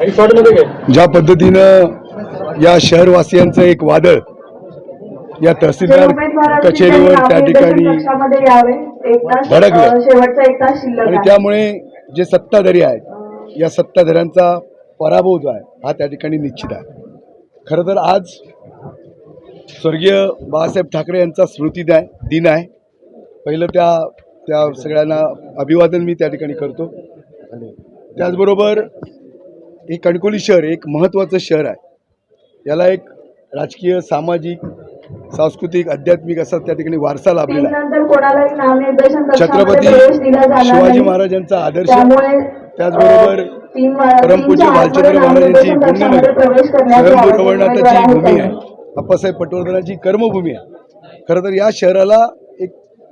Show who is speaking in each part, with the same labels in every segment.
Speaker 1: ज्या पद्धतीनं या शहरवासियांचं एक वादळ या तहसीलदार कचेरीवर त्या ठिकाणी भडकलं.
Speaker 2: शेवटचा एक तास शिल्लक
Speaker 1: आणि
Speaker 2: आहे.
Speaker 1: त्यामुळे जे सत्ताधारी आहेत या सत्ताधाऱ्यांचा पराभव जो आहे हा त्या ठिकाणी निश्चित आहे. खरं तर आज स्वर्गीय बाळासाहेब ठाकरे यांचा स्मृती द्या दिन आहे. पहिलं त्या त्या सगळ्यांना अभिवादन मी त्या ठिकाणी करतो. त्याचबरोबर हे कणकोली शहर एक महत्त्वाचं शहर आहे. याला एक राजकीय सामाजिक सांस्कृतिक आध्यात्मिक असा त्या ठिकाणी वारसा लाभलेला आहे. छत्रपती शिवाजी. महाराजांचा आदर्श त्याचबरोबर परमपूज्य भालचंद्र महाराजांची पुण्यनगरी भूमी. आहे. अप्पासाहेब पटवर्धनाची कर्मभूमी आहे. खरं तर या शहराला एक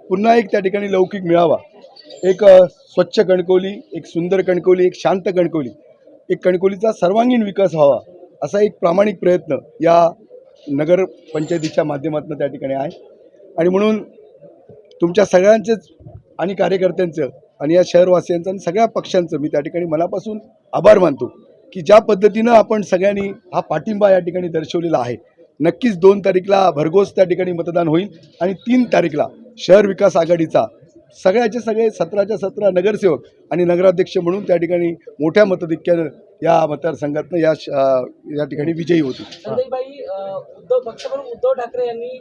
Speaker 1: पुन्हा एक त्या ठिकाणी लौकिक मिळावा. एक स्वच्छ कणकवली एक सुंदर कणकवली एक शांत कणकवली एक कणकोलीचा सर्वांगीण विकास व्हावा असा एक प्रामाणिक प्रयत्न या नगरपंचायतीच्या माध्यमातून त्या ठिकाणी आहे. आणि म्हणून तुमच्या सगळ्यांचेच आणि कार्यकर्त्यांचं आणि या शहरवासियांचं आणि सगळ्या पक्षांचं मी त्या ठिकाणी मनापासून आभार मानतो की ज्या पद्धतीनं आपण सगळ्यांनी हा पाठिंबा या ठिकाणी दर्शवलेला आहे. नक्कीच दोन तारीखला भरघोस त्या ठिकाणी मतदान होईल आणि तीन तारीखला शहर विकास आघाडीचा सगळ्याचे सगळे सतराच्या सतरा नगरसेवक आणि नगराध्यक्ष म्हणून त्या ठिकाणी मोठ्या मतधिक्यानं या मतदारसंघातनं या या ठिकाणी विजयी
Speaker 3: अ, उद्धव पक्षप्रमुख उद्धव ठाकरे यांनी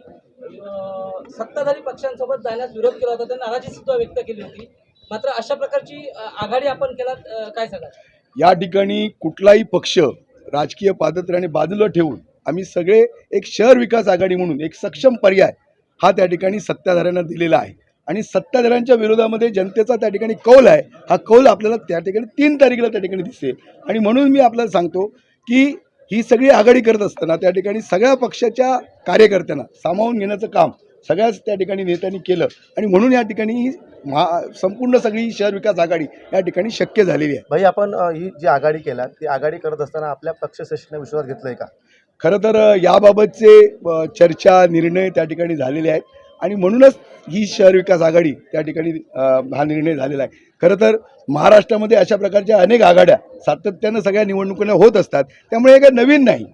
Speaker 3: सत्ताधारी पक्षांसोबत जाण्यास विरोध केला होता त्यांनी नाराजी सुद्धा व्यक्त केली होती. मात्र अशा प्रकारची आघाडी आपण केलात अ, काय सांगाल?
Speaker 1: या ठिकाणी कुठलाही पक्ष राजकीय पादत्राणे बाजूला ठेवून आम्ही सगळे एक शहर विकास आघाडी म्हणून एक सक्षम पर्याय हा त्या ठिकाणी सत्ताधाऱ्यांना दिलेला आहे. आणि सत्ताधाऱ्यांच्या विरोधामध्ये जनतेचा त्या ठिकाणी कौल आहे. हा कौल आपल्याला त्या ठिकाणी तीन तारखेला त्या ठिकाणी दिसेल आणि म्हणून मी आपल्याला सांगतो की ही सगळी आघाडी करत असताना त्या ठिकाणी सगळ्या पक्षाच्या कार्यकर्त्यांना सामावून घेण्याचं काम सगळ्याच त्या ठिकाणी नेत्यांनी केलं. आणि म्हणून या ठिकाणी ही महा संपूर्ण सगळी शहर विकास आघाडी या ठिकाणी शक्य झालेली आहे.
Speaker 4: भाई आपण ही जी आघाडी केला ती आघाडी करत असताना आपल्या पक्षश्रेष्ठीने विश्वास घेतलाय का?
Speaker 1: खरं तर याबाबतचे चर्चा निर्णय त्या ठिकाणी झालेले आहेत. आणि म्हणूनच ही शहर विकास आघाडी त्या ठिकाणी हा निर्णय झालेला आहे. खरं तर महाराष्ट्रामध्ये अशा प्रकारच्या अनेक आघाड्या सातत्यानं सगळ्या निवडणुकीला होत असतात. त्यामुळे हे काही नवीन नाही.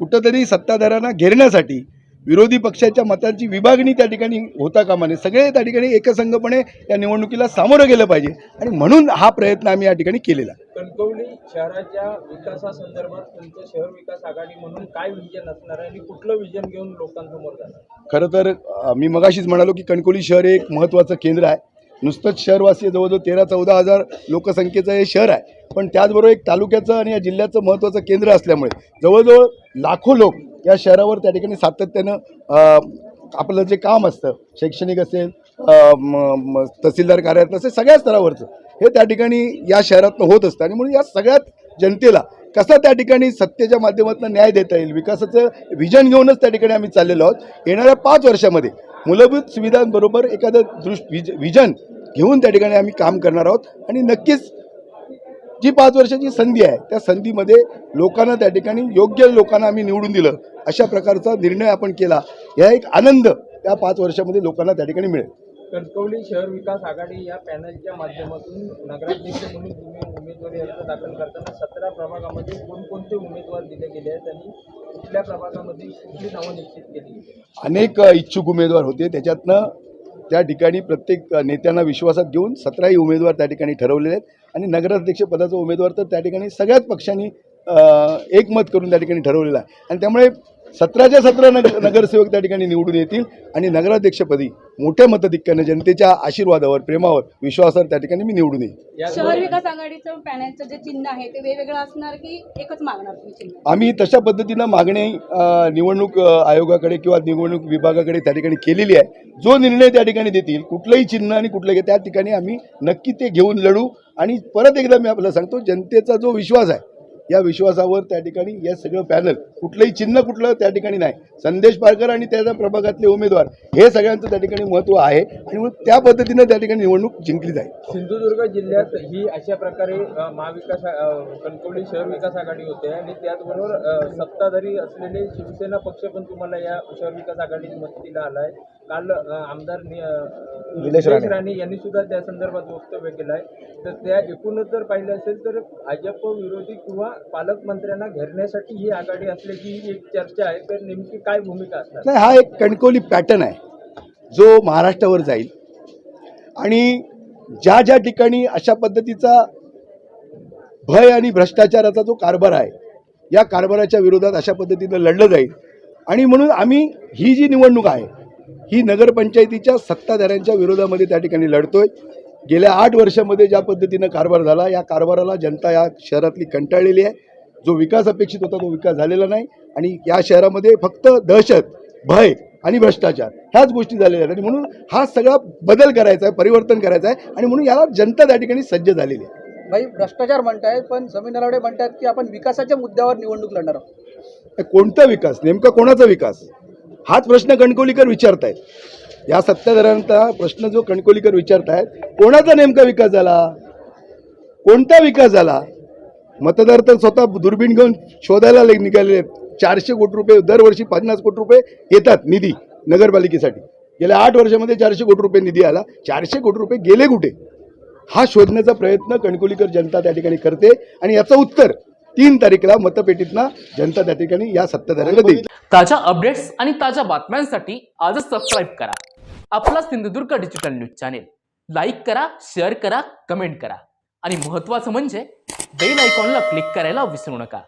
Speaker 1: कुठंतरी सत्ताधाऱ्यांना घेरण्यासाठी विरोधी पक्षाच्या मतांची विभागणी त्या ठिकाणी होता कामा नये सगळे त्या ठिकाणी एकसंघपणे या निवडणुकीला सामोरं गेलं पाहिजे. आणि म्हणून हा प्रयत्न आम्ही या ठिकाणी केलेला.
Speaker 3: कणकवली शहराच्या विकासासंदर्भात तुमचं शहर विकास आघाडी म्हणून काय विजन असणार आहे आणि कुठलं विजन घेऊन लोकांसमोर जाणार?
Speaker 1: खरं तर मी मगाशीच म्हणालो की कणकोली शहर हे एक महत्त्वाचं केंद्र आहे. नुसतंच शहरवासी जवळजवळ तेरा चौदा हजार लोकसंख्येचं हे शहर आहे. पण त्याचबरोबर एक तालुक्याचं आणि या जिल्ह्याचं महत्त्वाचं केंद्र असल्यामुळे जवळजवळ लाखो लोक या शहरावर त्या ठिकाणी सातत्यानं आपलं जे काम असतं शैक्षणिक असेल तहसीलदार कार्यालयात असेल सगळ्या स्तरावरचं हे त्या ठिकाणी या शहरातनं होत असतं. आणि म्हणून या सगळ्यात जनतेला कसा त्या ठिकाणी सत्तेच्या माध्यमातून न्याय देता येईल विकासाचं व्हिजन घेऊनच त्या ठिकाणी आम्ही चाललेलो आहोत. येणाऱ्या पाच वर्षामध्ये मूलभूत सुविधांबरोबर एखादं दृष्ट विज व्हिजन घेऊन त्या ठिकाणी आम्ही काम करणार आहोत. आणि नक्कीच जी पाच वर्षाची संधी आहे त्या संधीमध्ये लोकांना त्या ठिकाणी योग्य लोकांना आम्ही निवडून दिलं अशा प्रकारचा निर्णय आपण केला. या एक आनंद त्या पाच वर्षामध्ये लोकांना त्या ठिकाणी मिळेल.
Speaker 3: कणकवली शहर विकास आघाडी या पॅनलच्या माध्यमातून नगराध्यक्ष म्हणून तुम्ही उमेदवारी अर्ज दाखल करताना सतरा प्रभागामध्ये कोणकोणते उमेदवार दिले गेले आहेत आणि कुठल्या प्रभागामध्ये कुठली नावं निश्चित केली
Speaker 1: अनेक इच्छुक उमेदवार होते. त्याच्यातनं त्या ठिकाणी प्रत्येक नेत्यांना विश्वासात घेऊन सतराही उमेदवार त्या ठिकाणी ठरवलेले आहेत. आणि नगराध्यक्ष पदाचा उमेदवार तर त्या ठिकाणी सगळ्याच पक्षांनी एकमत करून त्या ठिकाणी ठरवलेला आहे. आणि त्यामुळे सतराच्या सतरा नग नगरसेवक त्या ठिकाणी निवडून येतील आणि नगराध्यक्षपदी मोठ्या मतधिक्यानं जनतेच्या आशीर्वादावर प्रेमावर विश्वासावर त्या ठिकाणी मी निवडून येईल
Speaker 5: शहर विकास आघाडीचं पॅनलचं जे चिन्ह आहे ते वेगवेगळं असणार की एकच मागणार
Speaker 1: आम्ही तशा पद्धतीनं मागणी निवडणूक आयोगाकडे किंवा निवडणूक विभागाकडे त्या ठिकाणी केलेली आहे. जो निर्णय त्या ठिकाणी देतील कुठलंही चिन्ह आणि कुठलं त्या ठिकाणी आम्ही नक्की ते घेऊन लढू. आणि परत एकदा मी आपल्याला सांगतो जनतेचा जो विश्वास आहे या विश्वासावर त्या ठिकाणी या सगळं पॅनल कुठलंही चिन्ह कुठलं त्या ठिकाणी नाही. संदेश पारकर आणि त्याच्या प्रभागातले उमेदवार हे सगळ्यांचं त्या ठिकाणी महत्त्व आहे आणि त्या पद्धतीनं त्या ठिकाणी निवडणूक जिंकली जाईल.
Speaker 3: सिंधुदुर्ग जिल्ह्यात ही अशा प्रकारे महाविकास कणकवली शहर विकास आघाडी होते आणि त्याचबरोबर सत्ताधारी असलेले शिवसेना पक्ष पण तुम्हाला या शहर विकास आघाडीत मदतीला आला आहे काल आमदार
Speaker 4: निलेश राणे.
Speaker 3: यांनी सुद्धा त्या संदर्भात वक्तव्य केलं आहे. तर त्या एकूणच जर पाहिलं असेल तर भाजप विरोधी किंवा पालकमंत्र्यांना घेरण्यासाठी ही आघाडी असल्याची एक चर्चा आहे. तर नेमकी काय भूमिका असणार?
Speaker 1: नाही हा एक कणकवली पॅटर्न आहे. जो महाराष्ट्रावर जाईल. आणि ज्या ज्या ठिकाणी अशा पद्धतीचा भय आणि भ्रष्टाचाराचा जो कारभार आहे या कारभाराच्या विरोधात अशा पद्धतीनं लढलं जाईल. आणि म्हणून आम्ही ही जी निवडणूक आहे ही नगरपंचायतीच्या सत्ताधाऱ्यांच्या विरोधामध्ये त्या ठिकाणी लढतोय. गेल्या आठ वर्षामध्ये ज्या पद्धतीनं कारभार झाला या कारभाराला जनता या शहरातली कंटाळलेली आहे. जो विकास अपेक्षित होता तो विकास झालेला नाही आणि या शहरामध्ये फक्त दहशत भय आणि भ्रष्टाचार ह्याच गोष्टी झालेल्या आहेत. आणि म्हणून हा सगळा बदल करायचा आहे परिवर्तन करायचं आहे आणि म्हणून याला जनता त्या ठिकाणी सज्ज झालेली आहे.
Speaker 6: भाई भ्रष्टाचार म्हणतायत पण जमीन नलावडे म्हणतात की आपण विकासाच्या मुद्द्यावर निवडणूक लढणार आहोत.
Speaker 1: कोणता विकास? नेमका कोणाचा विकास? हाच प्रश्न कणकोलीकर विचारतायत. या सत्ताधाऱ्यांचा प्रश्न जो कणकोलीकर विचारतायत कोणाचा नेमका विकास झाला? कोणता विकास झाला? मतदार तर स्वतः दुर्बीण घेऊन शोधायला ले- निघालेले आहेत. चारशे कोटी रुपये दरवर्षी पन्नास कोटी रुपये येतात निधी नगरपालिकेसाठी. गेल्या आठ वर्षामध्ये चारशे कोटी रुपये निधी आला. चारशे कोटी रुपये गेले कुठे? हा शोधण्याचा प्रयत्न कणकोलीकर जनता त्या ठिकाणी करते आणि याचं उत्तर तीन तारीखला मतपेटीतनं जनता त्या ठिकाणी या सत्ताधाऱ्यांना देईल.
Speaker 7: ताज्या अपडेट्स आणि ताज्या बातम्यांसाठी आजच सबस्क्राईब करा. आपला Sindhudurg digital news channel like करा शेअर करा कमेंट करा. आणि महत्त्वाचं म्हणजे बेल आयकॉनला क्लिक करायला विसरू नका.